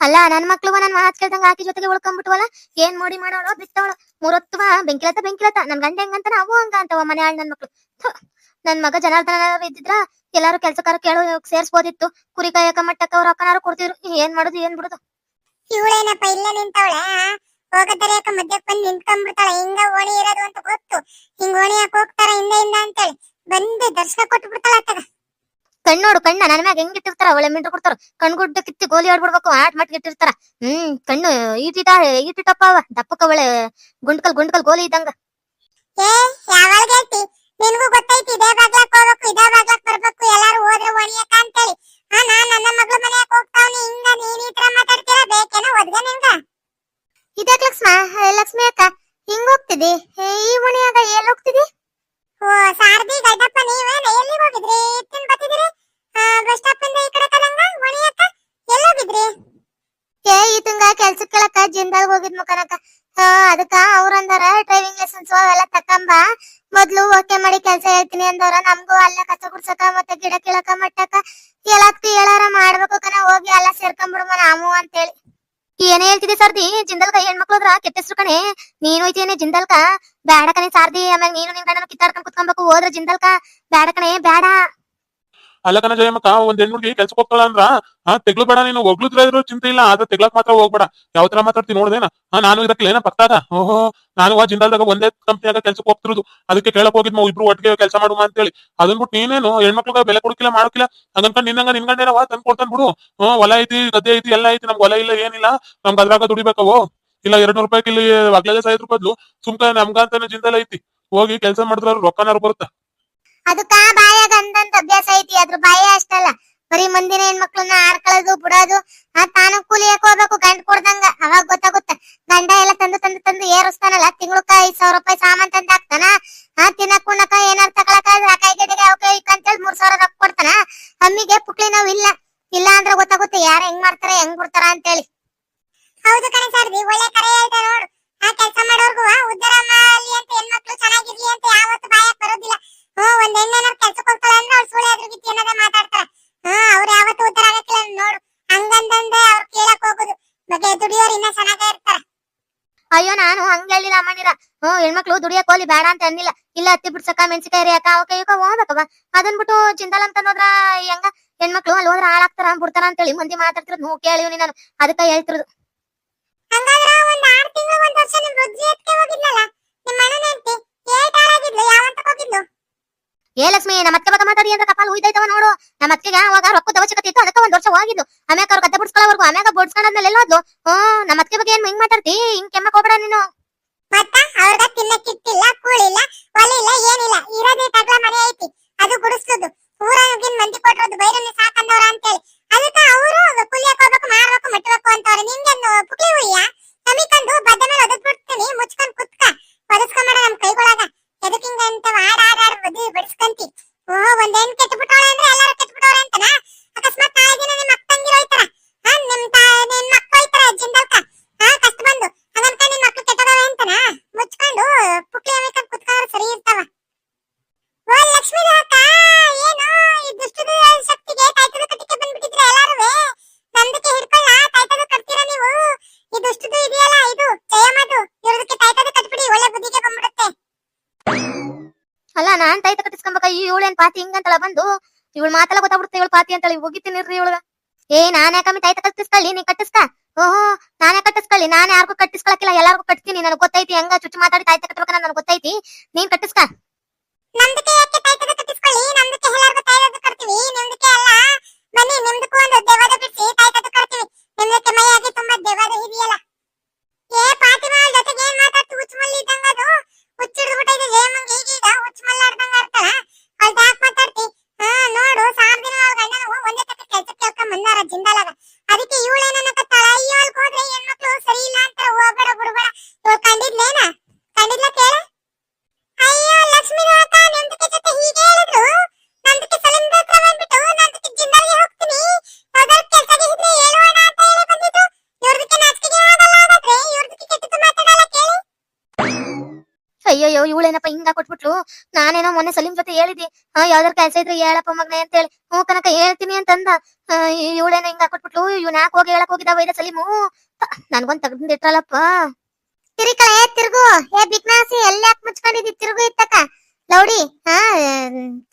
ಅಲ್ಲ, ನನ್ ಮಕ್ಳು ನನ್ ಮಾತ್ ಕೇಳ್ದಂಗ ಆಕಿ ಜೊತೆಗೆ ಉಳ್ಕೊಂಡ್ಬಿಟ್ವಲ್ಲ ಏನ್ ಮೋಡಿ ಮಾಡೋಳು ಬಿತ್ತವಳು ಮೂರೊತ್ತುವ ಬೆಂಕಿಲತ್ತ ಬೆಂಕಿಲತ್ತ. ನನ್ ಗಂಡ ಹೆಂಗಂತ ನಾವು ಹಂಗ ಅಂತವ ಮನೆ ಆಳ್ ನನ್ ಮಕ್ಳು. ನನ್ ಮಗ ಜನಾರ್ದನ ಇದ್ದಿದ್ರ ಎಲ್ಲಾರು ಕೆಲ್ಸಕಾರ ಕೇಳು, ಸೇರ್ಸ್ಬೋದಿತ್ತು. ಕುರಿ ಕಾಯಕ ಮಟ್ಟಕ್ಕ ಅವ್ರ ಅಕ್ಕನಾರು ಕೊಡ್ತಿದ್ರು. ಏನ್ ಮಾಡುದು, ಏನ್ ಬಿಡುದು? ಇವಳೇನಪ್ಪ ಇಲ್ಲೇ ನಿಂತವಳೆ? ಹೋಗದರಿಯಕ ಮಧ್ಯಕ್ ಬಂದ್ ನಿಂತ್ಕೊಂಡ್ಬಿಡ್ತಾಳೆ ಹಿಂಗ ಓಣಿ ಇರೋದು ಅಂತ ಗೊತ್ತು. ಹಿಂಗ್ ಓಣಿ ಹಾಕ್ ಹೋಗ್ತಾರ ಹಿಂದೆ ಹಿಂದ ಅಂತೇಳಿ. ಬಂದು ದರ್ಶನ ಕೊಟ್ಟು ಬಿಡ್ತಾಳ ಕಣ್ಣೋಡು ಕಣ್ಣ ನನ್ ಮ್ಯಾಗ ಹೆಂಗ್ ಇಟ್ಟಿರ್ತಾರ ಒಳ್ಳೆ ಮಿಂಟ್ರು ಕೊಡ್ತಾರ. ಕಣ್ಗುಡ್ಡ ಕಿತ್ತಿ ಗೋಲಿ ಆಡ್ಬಿಡ್ಬೇಕು ಆಟ್ ಮಟ್ಗೆ ಇಟ್ಟಿರ್ತಾರ. ಹ್ಮ್ ಕಣ್ಣು ಈಟಿಟ ಈಟಿಟಪ್ಪ ಅವ ದಪ್ಪಕ್ಕ ಒಳ್ಳೆ ಗುಂಡ್ಕಲ್ ಗುಂಡ್ಕಲ್ ಗೋಲಿ ಇದ್ದಂಗ. ಏ ಯಾವಾಗ ಹೇಳ್ತಿ? ನಿನ್ಗೂ ಗೊತ್ತೈತಿ ಇದೇ ಬಾಗ್ಲಾಕ್ ಹೋಗ್ಬೇಕು ಇದೇ ಬಾಗ್ಲಾಕ್ ಬರ್ಬೇಕು ಎಲ್ಲಾರು ಹೋದ್ರೆ ಓಣಿಯಕ ಅಂತೇಳಿ. ಹಾ ನಾನ್ ನನ್ನ ಮಗಳ ಮನೆಯಾಗ ಹೋಗ್ತಾವ್ನಿ ಹಿಂಗ ನೀನ್ ಈ ತರ ಮಾತಾಡ್ತೀರಾ ಬೇಕೇನೋ ಒದ್ಗ ನಿಂಗ ಇದೇ ಲಕ್ಷ್ಮ ಲಕ್ಷ್ಮಿ ಅಕ್ಕ ಹಿಂಗ್ ಹೋಗ್ತಿದಿ? ಈ ಮುನಿಯಾಗ ಎಲ್ಲಿ ಹೋಗ್ತಿದಿ? ತಕ್ಕಂಬ ಮೊದ್ಲು ಓಕೆ ಮಾಡಿ ಕೆಲ್ಸ ಹೇಳ್ತೀನಿ ಅಂದವ್ರ. ನಮಗೂ ಅಲ್ಲ ಕಸ ಗುಡ್ಸಕ ಮತ್ತೆ ಗಿಡ ಕೀಳಕ ಮಟ್ಟಕ. ಎಲ್ಲಾಕ್ತಿ ಹೇಳಾರ ಮಾಡ್ಬೇಕು ಕಣ. ಹೋಗಿ ಎಲ್ಲ ಸೇರ್ಕೊಂಡ್ಬಿಡುವ ನಾವು ಅಂತೇಳಿ. ಏನೇ ಹೇಳ್ತಿದೆ ಸರ್ದಿ? ಜಿಂದಲ್ಕ ಹೆಣ್ಮಕ್ಳು ಅದ್ರ ಕೆಟ್ಟಸ್ರು ಕಣೆ. ನೀನು ಇದೇನೆ ಜಿಂದಲ್ಕ? ಬ್ಯಾಡ ಕಣೆ ಸಾರ್ದಿ. ಆಮೇಲೆ ನೀನು ನಿನ್ ಗಂಡನ ಕಿತ್ತಾಡ್ಕೊಂಡ್ ಕುತ್ಕೊಬೇಕು. ಹೋದ್ರ ಜಿಂದಲ್ಕ? ಬ್ಯಾಡ ಕಣೆ, ಬ್ಯಾಡ. ಅಲ್ಲ ಜಯಮಕ್ಕ, ಒಂದ್ ಹೆಣ್ಮುಡ್ಗಿ ಕೆಲ್ಸಕ್ಕೆ ಹೋಗ್ತಾಳ ಅಂದ್ರ ಆ ತೆಗ್ಲು ಬೇಡ ನೀನು ಒಗ್ಲುದ್ರ ಇದ್ರು ಚಿಂತೆ ಇಲ್ಲ, ಆದ್ರೆ ತೆಗ್ಲಕ್ ಮಾತ್ರ ಹೋಗ್ಬೇಡ. ಯಾವ ತರ ಮಾತಾಡ್ತೀನಿ ನೋಡ್ದೇನ? ಹಾ, ನಾನು ಇದಕ್ಕೆ ಏನ ಪಕ್ಕಾಗ ಓಹೋ, ನಾನು ಆ ಜಿಂದಾಲ್ದಾಗ ಒಂದೇ ಕಂಪ್ನಿಯಾಗ ಕೆಲ್ಸಕ್ಕೆ ಹೋಗ್ತಿರೋದು. ಅದಕ್ಕೆ ಕೇಳಕ್ ಹೋಗಿದ್ಮ, ಇಬ್ರು ಒಟ್ಟಿಗೆ ಕೆಲಸ ಮಾಡುವ ಅಂತೇಳಿ. ಅದನ್ ಬಿಟ್ಟು ನೀನೇನು, ಹೆಣ್ಮಕ್ಳಿಗೆ ಬೆಲೆ ಕೊಡಕಿಲ್ಲ, ಮಾಡೋಕಿಲ್ಲ. ಹಂಗನ್ಕೊಂಡ್ ನಿನ್ನಂಗ ನಿನ್ ಗಂಡೇನವ ತಂದ್ ಕೊಡ್ತಾನ್ ಬಿಡು. ಹ್ಮ್, ಹೊಲ ಐತಿ, ಗದ್ದೆ ಐತಿ, ಎಲ್ಲ ಐತಿ, ನಮ್ಗೆ ಹೊಲ ಇಲ್ಲ, ಏನಿಲ್ಲ. ನಮ್ಗೆ ಅದ್ರಾಗ ದುಡಿಬೇಕವು? ಇಲ್ಲ ಎರಡ್ ರೂಪಾಯಿ ಇಲ್ಲಿ, ಅಗ್ಲದ ಸಾಯಿದ್ರು ಬದ್ಲು ಸುಮ್ಕ ನಮ್ಗಂತಾನೆ ಜಿಂದಾಲ್ ಐತಿ. ಹೋಗಿ ಕೆಲಸ ಮಾಡಿದ್ರ ರೊಕ್ಕನಾರು ಬರುತ್ತೆ ಅದಕ್ಕ ಬಾಯಾಗ ಅಂದಂತ ಅಭ್ಯಾಸ ಐತಿ, ಅದ್ರ ಬಾಯ ಅಷ್ಟಲ್ಲ. ಬರೀ ಮಂದಿನ ಹೆಣ್ಮಕ್ಳನ್ನ ಆಡ್ಕೊಳ್ಳೋದು ಬಿಡೋದು ತಾನು ಕೂಲಿಯಕ್ ಹೋಗ್ಬೇಕು, ಗಂಡ ಕೊಡ್ದಂಗ. ಅವಾಗ ಗೊತ್ತಾಗುತ್ತ, ಗಂಡ ಎಲ್ಲ ತಂದು ತಂದು ತಂದು ಏರಿಸ್ತಾನಲ್ಲ, ತಿಂಗಳಕ್ಕ ಐದ್ ಸಾವಿರ ರೂಪಾಯಿ ಸಾಮಾನ್ ಆ ತಿನ್ನಕ್ ಉಣ್ಣಕ ಏನಾರ ಹಂಗ ಹೇಳಿಲ್ಲ ಅಮ್ಮನಿರ ಹ್ಮ್ ಹೆಣ್ಮಕ್ಳು ದುಡಿಯಕ್ ಹೋಲಿ ಬೇಡ ಅಂತ ಅನ್ನಿಲ್ಲ. ಇಲ್ಲ ಹತ್ತಿ ಬಿಡ್ಸಕ ಮೆಣಸಿಕಾಯಿ ಹರಿಯಕ ಅವಕ ಇವಕ ಹೋಗ್ಬೇಕವ ಅದನ್ ಬಿಟ್ಟು ಚಿಂತಲ್ ಅಂತ ನೋಡ್ರ ಹೆಂಗ? ಹೆಣ್ಮಕ್ಳು ಅಲ್ಲಿ ಹೋದ್ರ ಹಾಳಾಗ್ತಾರ ಬಿಡ್ತಾರ ಅಂತೇಳಿ ಮಂದಿ ಮಾತಾಡ್ತಿರೋದು. ನೋ ಕೇಳಿವ್ನಿ ನಾನು. ಅದಕ್ಕ ಹೇಳ್ತಿರೋದು. ಏ ಲಕ್ಷ್ಮಿ ನಮ್ಮ ಅತ್ತೆ ಬಗ್ಗೆ ಮಾತಾಡಿ ಅಂತ ಕಪಾಲ್ ಉಯ್ದೈತವ ನೋಡು. ನಮ್ಮ ಅತ್ತಿಗೆ ಅವಾಗ ರೊಕ್ಕ ಅವಶ್ಯಕತೆ ಇತ್ತು ಅದಕ್ಕೆ ಒಂದ್ ವರ್ಷ ಹೋಗಿದ್ದು ಆಮ್ಯಾಗ ಅವ್ರ ಗದ್ದೆ ಬಿಡ್ಸ್ಕೊಳ್ಳೋವರೆಗೂ ಆಮ್ಯಾಗ ಬಡ್ಸ್ಕೊಂಡಾದ್ಮೇಲೆ ಎಲ್ಲ ಹೋದ್ಲು ಹ್ಮ್ ನಮ್ಮ ಅತ್ತೆ ಬಗ್ಗೆ ಏನ್ ಹಿಂಗ್ ಮಾತಾಡ್ತಿ? ಹಿಂಗ್ ಕೆಮ್ಮಕ್ ಹೋಗ್ಬೇಡ ನೀನು. ಮತ್ತ ಅವ್ರಗ ತಿನ್ನಕ್ಕಿಟ್ಟಿಲ್ಲ, ಕೂಳಿಲ್ಲ, ಒಲಿಲ್ಲ, ಏನಿಲ್ಲ. ಇರೋದೇ ತಗ್ಲ ಮನೆ ಐತಿ. ಅದು ಗುಡಿಸ್ಲುದು. ಊರಾಗಿನ್ ಮಂದಿ ಕೊಟ್ಟಿರೋದು ಬೈರನ್ನ ಸಾಕಂದವ್ರ ಅಂತೇಳಿ. ಅದಕ್ಕ ಅವರು ಕುಲಿಯಕ್ ಹೋಗ್ಬೇಕು ಮಾರ್ಬೇಕು, ಮಟ್ಟಬೇಕು ಅಂತವ್ರೆ. ನಿಂಗೇನು ಪುಕ್ಲಿ ಹುಯ್ಯ? ನಮಿಕಂದು ಬದ್ದ ಮೇಲೆ ಒದದ್ ಬಿಡ್ತೀನಿ ಮುಚ್ಕೊಂಡ್ ಕುತ್ಕ. ಒದಸ್ಕೊಂಬೇಡ ನಮ್ ಕೈಗೊಳಗ. ಎದಕ್ ಹಿಂಗ ಅಂತ ಆಡ ಆಡ ಆಡ ಬದಿ ಬಡಿಸ್ಕಂತಿ. ಓಹೋ, ಒಂದೇನ್ ಹೆಣ್ ಕೆಟ್ಟ ಬಿಟ್ಟವಳೆ ಅಂದ್ರೆ ಎಲ್ಲಾರು ಕೆಟ್ಟ ಬಿಟ್ಟವ್ರೆ ಅಂತನ? ಪಾತಿ ಹಿಂಗಂತಳ ಬಂದು, ಇವಳು ಮಾತೆಲ್ಲ ಗೊತ್ತಾಗ್ಬಿಡುತ್ತೆ, ಇವಳು ಪಾತಿ ಅಂತೇಳಿ. ಹೋಗಿತ್ತೀನಿ ಇವಳು ಏ, ನಾನ್ ಯಾಕಮ್ಮಿ ತಾಯ್ತ ಕಟ್ಟಿಸ್ಕೊಳ್ಳಿ, ನೀ ಕಟ್ಟಿಸ್ಕ. ಓಹೋ, ನಾನೇ ಕಟ್ಟಿಸ್ಕೊಳ್ಳಿ, ನಾನ್ ಯಾರಿಗೂ ಕಟ್ಟಿಸ್ಕೊಳಕಿಲ್ಲ ಎಲ್ಲಾರ್ಗೂ ಕಟ್ತೀನಿ ನನಗೆ ಗೊತ್ತೈತಿ, ಹೆಂಗ ಚುಚ್ಚು ಮಾತಾಡಿ ತಾಯ್ತ ಕಟ್ಟಬೇಕ ನನಗೆ ಗೊತ್ತೈತಿ. ನೀನ್ ಕಟ್ಟಿಸ್ಕ. ನಮ್ದಕ್ಕೆ ಯಾಕೆ ತಾಯ್ತದ ಕಟ್ಟಿಸ್ಕೊಳ್ಳಿ ನಮ್ದಕ್ಕೆ ಎಲ್ಲಾರ್ಗೂ ತಾಯ್ತದ ಕಟ್ತೀವಿ ನಿಮ್ದಕ್ಕೆ ಅಲ್ಲ, ಬನ್ನಿ ತುಂಬಾ ದೇವದ ಏ ಪಾತಿ ಅವ್ಳ್ ಜೊತೆಗೆ ಏನ್ ಮಾತಾಡ್ತು? ಹುಚ್ಚುಮಲ್ಲಿ ಇದ್ದಂಗ ಅದು. ಹುಚ್ಚಿಡ್ದು ಬಿಟ್ಟೈತೆ ಅಯ್ಯಯ್ಯೋ, ಇವಳೇನಪ್ಪ ಹಿಂಗ ಕೊಟ್ಬಿಟ್ಲು? ನಾನೇನೋ ಮೊನ್ನೆ ಸಲೀಂ ಜೊತೆ ಹೇಳಿದ್ದೆ. ಹಾ, ಯಾವ್ದಾರ ಕೆಲಸ ಇದ್ರೆ ಹೇಳಪ್ಪ ಮಗ್ನೆ ಅಂತ ಹೇಳಿ ಹ್ಞೂ ಕನಕ, ಹೇಳ್ತೀನಿ ಅಂತಂದ. ಇವಳೇನೋ ಹಿಂಗ ಕೊಟ್ಬಿಟ್ಲು. ಇವ್ನ ಯಾಕೆ ಹೋಗಿ ಹೇಳಕ್ ಹೋಗಿದ ವೈದ ಸಲೀಮು? ನನ್ಗೊಂದ್ ತೆಗ್ದಿಟ್ರಲ್ಲಪ್ಪ ಏ ತಿರುಗು. ಏ ಬಿಗ್ನಾಸಿ ಎಲ್ಲ ಯಾಕೆ ಮುಚ್ಕೊಂಡಿದ್ದಿ ತಿರುಗು ಇತ್ತಕ ಲೌಡಿ, ಹಾ,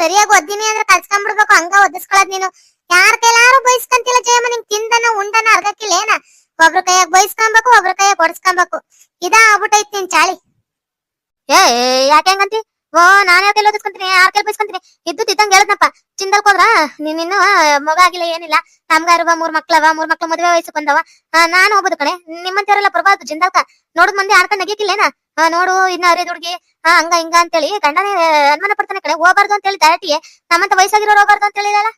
ಸರಿಯಾಗಿ ಒದ್ದಿನಿ ಅಂದ್ರೆ ಕಲ್ಸ್ಕೊಂಡ್ಬಿಡ್ಬೇಕು ಹಂಗ ಒದಿಸ್ಕೊಳ್ಳೋದ್ ನೀನು. ಯಾರ ಕೈಲಾರು ಬೈಸ್ಕೊಂತಿಲ್ಲ ಜಯಮ್ಮ, ನಿಂಗ್ ತಿಂದನ, ಉಂಡನ ಅರ್ಗಕ್ಕಿಲ್ಲ ಏನ ಒಬ್ರ ಕೈಯಾಗ ಬೈಸ್ಕೊಬೇಕು, ಒಬ್ರ ಕೈಯಾಗ ಹೊಡ್ಸ್ಕೊಬೇಕು ಇದ ಆಗ್ಬಿಟ್ಟೈತ್ ನಿನ್ ಚಾಳಿ. ಏ ಯಾಕೆ ಹಂಗಂತಿ? ಓ ನಾನ್ ಯಾಕೆ ಓದಿಸ್ಕೊಂತೀನಿ ಯಾರ ಇದ್ದು ತಿದ್ದಂಗ್ ಹೇಳದ್ನಪ್ಪ. ಚಿಂದಲ್ ಹೋದ್ರ ನೀನ್ ಇನ್ನು ಮಗ ಆಗಿಲ್ಲ ಏನಿಲ್ಲ. ನಮ್ಗಾರವ ಮೂರ್ ಮಕ್ಳವ ಮೂರ್ ಮಕ್ಳು ಮದುವೆ ವಯಸ್ಸು ಬಂದವ. ನಾನು ಹೋಗ್ಬೋದು ಕಣೆ. ನಿಮ್ಮಂತವರೆಲ್ಲ ಬರ್ಬಾರ್ದು ಚಿಂದಲ್ಕ ನೋಡಿದ್ ಮಂದಿ ಆಡ್ಕೊಂಡು ನಗಿಕಿಲ್ಲೇನ? ಆ, ನೋಡು ಇನ್ನ ಅರೇದ್ ಹುಡುಗಿ ಹಂಗ ಹಿಂಗ ಅಂತೇಳಿ ಗಂಡನೇ ಅನುಮಾನ ಪಡ್ತಾನೆ ಕಣೆ. ಹೋಗ್ಬಾರ್ದು ಅಂತ ಹೇಳಿ ಡೈರೆಕ್ಟಿಗೆ ನಮ್ಮಂತ ವಯಸ್ಸಾಗಿರೋರು ಹೋಗ್ಬಾರ್ದು ಅಂತ ಹೇಳಿದಲ್ಲ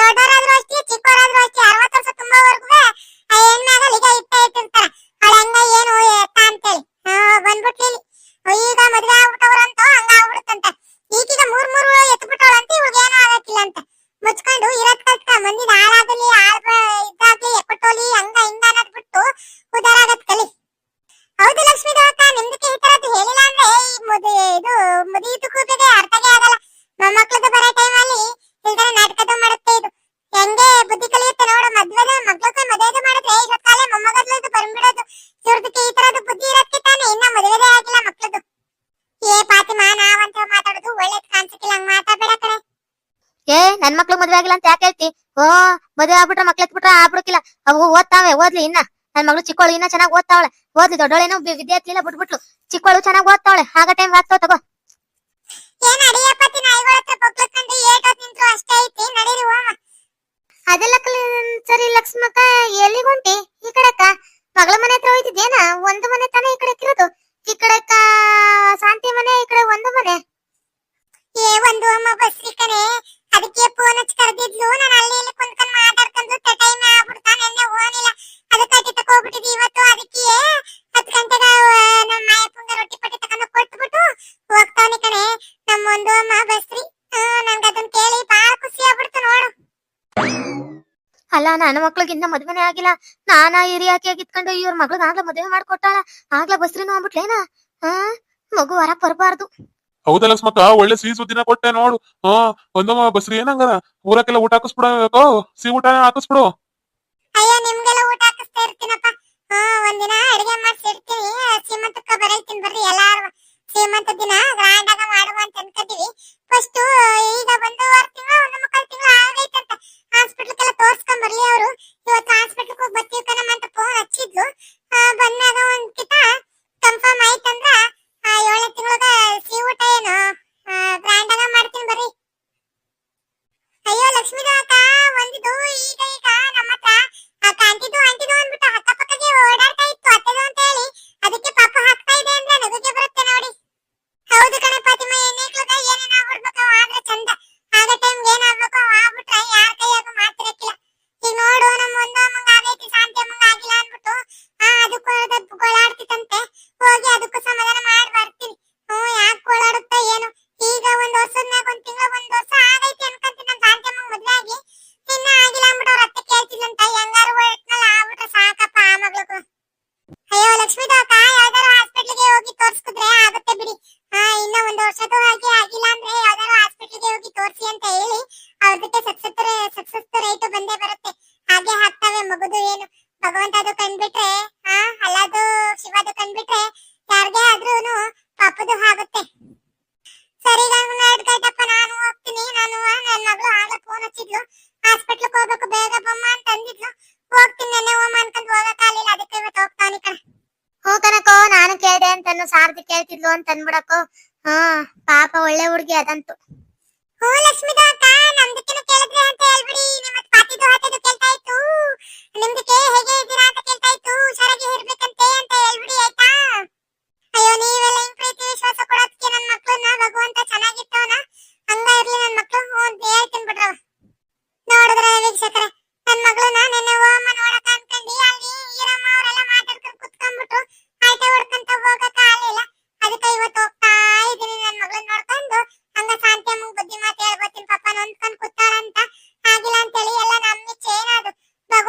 ದೊಡ್ಡವರಾದ್ರೂ ಅಷ್ಟೇ ಚಿಕ್ಕವರಾದ್ರೂ ಅಷ್ಟೇ ಅರವತ್ತು ವರ್ಷ ಅಂತ ಮದ್ವೆ ಆಗಿಲ್ಲ ಅಂತ ಯಾಕೆ ಹೇಳ್ತಿ? ಓ ಮದ್ವೆ ಆಗ್ಬಿಟ್ರೆ ಮಕ್ಳು ಎತ್ಬಿಟ್ರೆ ಆಗ್ಬಿಡಕಿಲ್ಲ. ಅವು ಓದ್ತಾವೆ, ಓದ್ಲಿ ಇನ್ನ. ನನ್ ಮಗಳು ಚಿಕ್ಕವಳು ಇನ್ನ ಚೆನ್ನಾಗಿ ಓದ್ತಾವಳೆ. ಓದ್ಲಿ ದೊಡ್ಡೋಳೇನೋ ವಿದ್ಯಾರ್ಥಿ ಇಲ್ಲ ಬಿಟ್ಬಿಟ್ಲು. ಚಿಕ್ಕವಳು ಚೆನ್ನಾಗಿ ಓದ್ತಾವಳೆ. ಆಗ ಟೈಮ್ ಆಗ್ತಾವ, ತಗೋ. ಅಲ್ಲ ನನ್ನ ಮಕ್ಳಿಗೆ ಇನ್ನ ಮದ್ವೆನೇ ಆಗಿಲ್ಲ. ನಾನಾ ಹಿರಿಯಾಕಿಯಾಗಿ ಇತ್ಕೊಂಡು ಇವ್ರ ಮಗ್ಳಿಗೆ ಆಗ್ಲೇ ಮದ್ವೆ ಮಾಡ್ಕೊಟ್ಟಾಳ. ಆಗ್ಲೇ ಬಸ್ರಿನೂ ಅಂದ್ಬಿಟ್ಲೇನ ಹಾ? ಮಗು ಹೊರಗ್ ಬರಬಾರ್ದು. ಹೌದಾ ಲಕ್ಷ್ಮಕ್ಕ? ಒಳ್ಳೆ ಸಿಹಿ ಸುದ್ದಿನ ಕೊಟ್ಟೆ ನೋಡು. ಹಾ ಒಂದಮ್ಮ ಬಸ್ರಿ ಏನಂಗಾರ ಊರಕ್ಕೆಲ್ಲ ಊಟ ಹಾಕಿಸ್ಬಿಡಬೇಕು ಸಿಹಿ ಊಟ ಹಾಕಿಸ್ಬಿಡು. ಅಯ್ಯ ನಿಮ್ಗೆಲ್ಲ ಊಟ ಹಾ ಅಲ್ಲದು ಶಿವದು ಕಂಡ್ಬಿಟ್ರೆ ಯಾರಿಗೆ ಆದ್ರೂನು ಪಾಪದು ಆಗುತ್ತೆ. ಸರಿ ನಡ್ಕೈತಪ್ಪ ನಾನು ಹೋಗ್ತೀನಿ. ನಾನು ನನ್ನ ಮಗಳು ಆಗ್ಲೇ ಫೋನ್ ಹಚ್ಚಿದ್ಲು. ಹಾಸ್ಪಿಟ್ಲಿಗೆ ಹೋಗ್ಬೇಕು ಬೇಗ ಬಮ್ಮ ಅಂತ ಅಂದಿದ್ಲು. ಹೋಗ್ತೀನಿ ನೆನ್ನೆ ಹೋಮ ಅನ್ಕೊಂಡು ಹೋಗಕ್ಕಾಗಲಿಲ್ಲ ಅದಕ್ಕೆ ಇವತ್ತು ಹೋಗ್ತಾವನಿ ಕಣ. ಹ್ಞೂ ನಾನು ಕೇಳಿದೆ ಅಂತನು ಸಾರ್ಥಿ ಕೇಳ್ತಿದ್ಲು ಅಂತ ಅನ್ಬಿಡಕ್ಕೋ. ಹಾ ಪಾಪ ಒಳ್ಳೆ ಹುಡುಗಿ ಅದಂತು. ಹ್ಞೂ ಲಕ್ಷ್ಮೀದಾಕ ನಮ್ದಕ್ಕೆನು ಕೇಳಿದ್ರೆ ಅಂತ ಹೇಳ್ಬಿಡಿ. ನಿಮ್ಮ ಪಾತಿದು ಹಾತಿದು ಕೇಳ್ತಾ ಇತ್ತು. ನಿಮ್ದಕ್ಕೆ ಹೇಗೆ ಇದ್ದೀರಾ ಅಂತ ಕೇಳ್ತಾ ಇತ್ತು. ಹುಷಾರಾಗಿ ಇರ್ಬೇಕಂತೆ ಅಂತ ಹೇಳ್ಬಿಡಿ, ಆಯ್ತಾ? ಅಯ್ಯೋ, ನೀವೆಲ್ಲ ಹಿಂಗ್ ಪ್ರೀತಿ, ವಿಶ್ವಾಸ ಕೊಡೋದಕ್ಕೆ ನನ್ನ ಮಕ್ಕಳನ್ನ ಭಗವಂತ ಚೆನ್ನಾಗಿಟ್ಟವನ ಹಂಗ ಇರ್ಲಿ ನನ್ನ ಮಕ್ಕಳು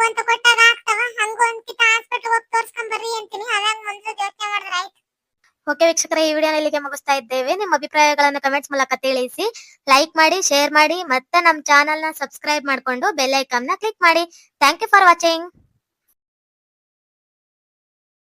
ಭಗವಂತ ಕೊಟ್ಟಾಗ ಆಗ್ತಾವ? ಹಂಗ ಒಂದ್ ಕಿತ ಹಾಸ್ಪಿಟ್ಲ್ ಹೋಗಿ ತೋರ್ಸ್ಕೊಂಡ್ ಬರ್ರಿ ಅಂತೀನಿ. ಅವಾಗ ಮೊದ್ಲು ಯೋಚನೆ ಮಾಡಿದ್ರ ಓಕೆ ವೀಕ್ಷಕರೇ, ಈ ವಿಡಿಯೋನ ಇಲ್ಲಿಗೆ ಮುಗಿಸ್ತಾ ಇದ್ದೇವೆ. ನಿಮ್ಮ ಅಭಿಪ್ರಾಯಗಳನ್ನು ಕಮೆಂಟ್ಸ್ ಮೂಲಕ ತಿಳಿಸಿ ಲೈಕ್ ಮಾಡಿ ಶೇರ್ ಮಾಡಿ, ಮತ್ತೆ ನಮ್ಮ ಚಾನೆಲ್ನ ಸಬ್ಸ್ಕ್ರೈಬ್ ಮಾಡ್ಕೊಂಡು ಬೆಲ್ ಐಕಾನ್ನ ಕ್ಲಿಕ್ ಮಾಡಿ. Thank you for watching